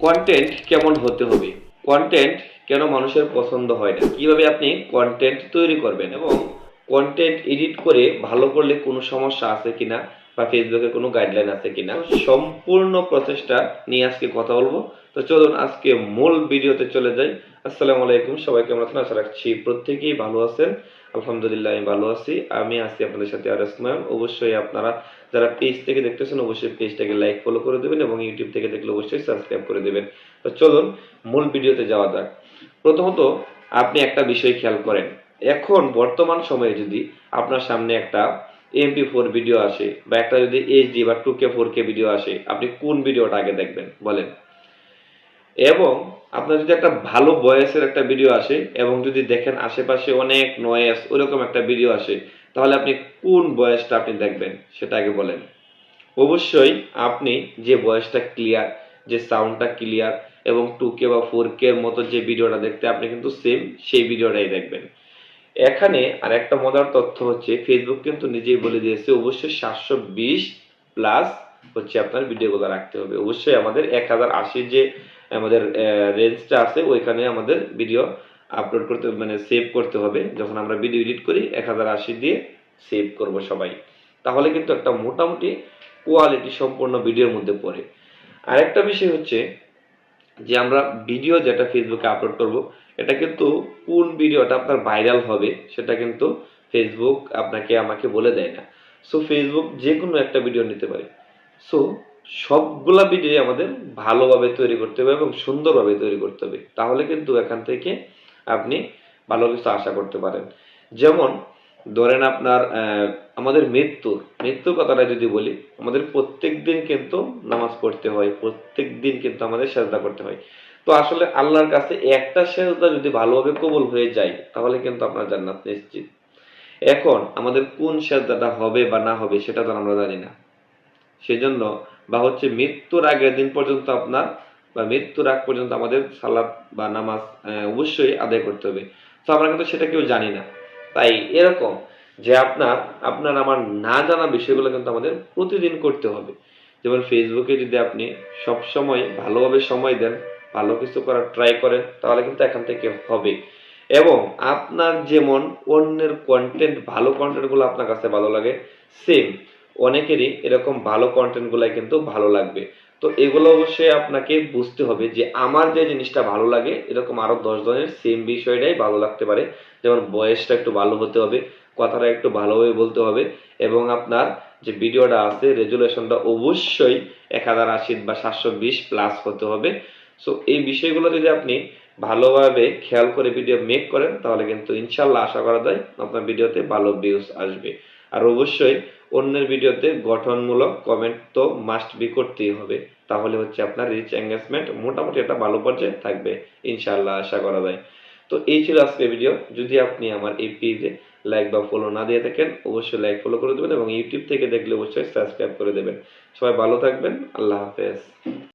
Content কেমন হতে হবে? কন্টেন্ট কেন মানুষের পছন্দ হয় না? কীভাবে আপনি কন্টেন্ট তৈরি করবেন এবং কন্টেন্ট এডিট করে ভালো করলে কোনো সমস্যা আছে কিনা বা ফেসবুকে কোনো গাইডলাইন আছে কিনা? সম্পূর্ণ প্রচেষ্টা নিয়ে আজকে কথা বলব। তো চলুন আজকে মূল ভিডিওতে চলে যাই। আসসালামু আলাইকুম, সবাই কেমন আছেন? আশা রাখছি প্রত্যেকেই ভালো আছেন। আলহামদুলিল্লাহ, আমি ভালো আছি। আমি আছি আপনাদের সাথে আর অবশ্যই আপনারা যারা পেজ থেকে দেখতেছেন, অবশ্যই পেজটাকে লাইক ফলো করে দেবেন এবং ইউটিউব থেকে দেখলে অবশ্যই সাবস্ক্রাইব করে দেবেন। তো চলুন, মূল ভিডিওতে যাওয়া যাক। প্রথমত, আপনি একটা বিষয় খেয়াল করেন। এখন বর্তমান সময়ে যদি আপনার সামনে একটা এমপি ফোর ভিডিও আসে বা একটা যদি এইচডি বা two K four K video আসে, আপনি কোন ভিডিওটা আগে দেখবেন? বলেন। এবং আপনার যদি একটা ভালো বয়সের একটা ভিডিও আসে এবং যদি দেখেন আশেপাশে অনেক নয়েস ওরকম একটা ভিডিও আসে, তাহলে আপনি কোন বয়সটা আপনি দেখবেন? সেটা আগে বলেন। অবশ্যই আপনি যে বয়সটা ক্লিয়ার যে সাউন্ডটা ক্লিয়ার এবং টু কে বা ফোর কে এর মতো যে ভিডিওটা দেখতে, আপনি কিন্তু সেম সেই ভিডিওটাই দেখবেন। এখানে আর একটা মজার তথ্য হচ্ছে ফেসবুক কিন্তু নিজেই বলে দিয়েছে, অবশ্যই সাতশো বিশ প্লাস হচ্ছে আপনার ভিডিওগুলো রাখতে হবে। অবশ্যই আমাদের এক হাজার আশির যে আমাদের রেঞ্জটা আছে, ওইখানে আমাদের ভিডিও আপলোড করতে মানে সেভ করতে হবে। যখন আমরা ভিডিও এডিট করি, এক হাজার আশি দিয়ে সেভ করব সবাই। তাহলে কিন্তু একটা মোটামুটি কোয়ালিটি সম্পূর্ণ ভিডিওর মধ্যে পড়ে। আরেকটা বিষয় হচ্ছে যে, আমরা ভিডিও যেটা ফেসবুকে আপলোড করব, এটা কিন্তু কোন ভিডিওটা আপনার ভাইরাল হবে, সেটা কিন্তু ফেসবুক আপনাকে আমাকে বলে দেয় না। সো ফেসবুক যে কোনো একটা ভিডিও নিতে পারে। সো সবগুলা ভিডিও আমাদের ভালোভাবে তৈরি করতে হবে এবং সুন্দরভাবে তৈরি করতে হবে। তাহলে কিন্তু এখান থেকে আপনি ভালো কিছু আশা করতে পারেন। যেমন, ধরেন আপনার আমাদের মৃত্যু মৃত্যুর কথাটা যদি বলি, আমাদের প্রত্যেক দিন কিন্তু নামাজ পড়তে হয় প্রত্যেক দিন কিন্তু আমাদের সেজদা করতে হয়। তো আসলে আল্লাহর কাছে একটা সেজদা যদি ভালোভাবে কবুল হয়ে যায়, তাহলে কিন্তু আপনার জান্নাত নিশ্চিত। এখন, আমাদের কোন সেজদাটা হবে বা না হবে, সেটা তো আমরা জানি না। সেজন্য বা হচ্ছে মৃত্যুর আগের দিন পর্যন্ত আপনার বা মৃত্যুর আগ পর্যন্ত আমাদের সালাদ বা নামাজ অবশ্যই আদায় করতে হবে। তো আমরা কিন্তু সেটা কেউ জানি না। তাই এরকম যে আপনার আপনার আমার না জানা বিষয়গুলো কিন্তু আমাদের প্রতিদিন করতে হবে। যেমন ফেসবুকে যদি আপনি সব সময় ভালোভাবে সময় দেন, ভালো কিছু করার ট্রাই করেন, তাহলে কিন্তু এখান থেকে হবে। এবং আপনার যেমন অন্যের কন্টেন্ট ভালো কন্টেন্টগুলো আপনার কাছে ভালো লাগে সেম অনেকেরই এরকম ভালো কন্টেন্টগুলাই কিন্তু ভালো লাগবে। তো এগুলো অবশ্যই আপনাকে বুঝতে হবে যে আমার যে জিনিসটা ভালো লাগে, এরকম আরও দশ জনের সেম বিষয়টাই ভালো লাগতে পারে। যেমন বয়সটা একটু ভালো হতে হবে, কথাটা একটু ভালোভাবে বলতে হবে এবং আপনার যে ভিডিওটা আছে রেজুলেশনটা অবশ্যই এক হাজার আশি বা সাতশো বিশ প্লাস হতে হবে। সো এই বিষয়গুলো যদি আপনি ভালোভাবে খেয়াল করে ভিডিও মেক করেন, তাহলে কিন্তু ইনশাল্লাহ আশা করা যায় আপনার ভিডিওতে ভালো ভিউজ আসবে। আর অবশ্যই অন্যের ভিডিওতে গঠনমূলক কমেন্ট তো মাস্ট বি করতেই হবে। তাহলে হচ্ছে আপনার রিচ এঙ্গেজমেন্ট মোটামুটি একটা ভালো পর্যায়ে থাকবে ইনশাল্লাহ আশা করা যায়। তো এই ছিল আজকে ভিডিও যদি আপনি আমার এই পেজে লাইক বা ফলো না দিয়ে থাকেন, অবশ্যই লাইক ফলো করে দেবেন এবং ইউটিউব থেকে দেখলে অবশ্যই সাবস্ক্রাইব করে দেবেন। সবাই ভালো থাকবেন। আল্লাহ হাফেজ।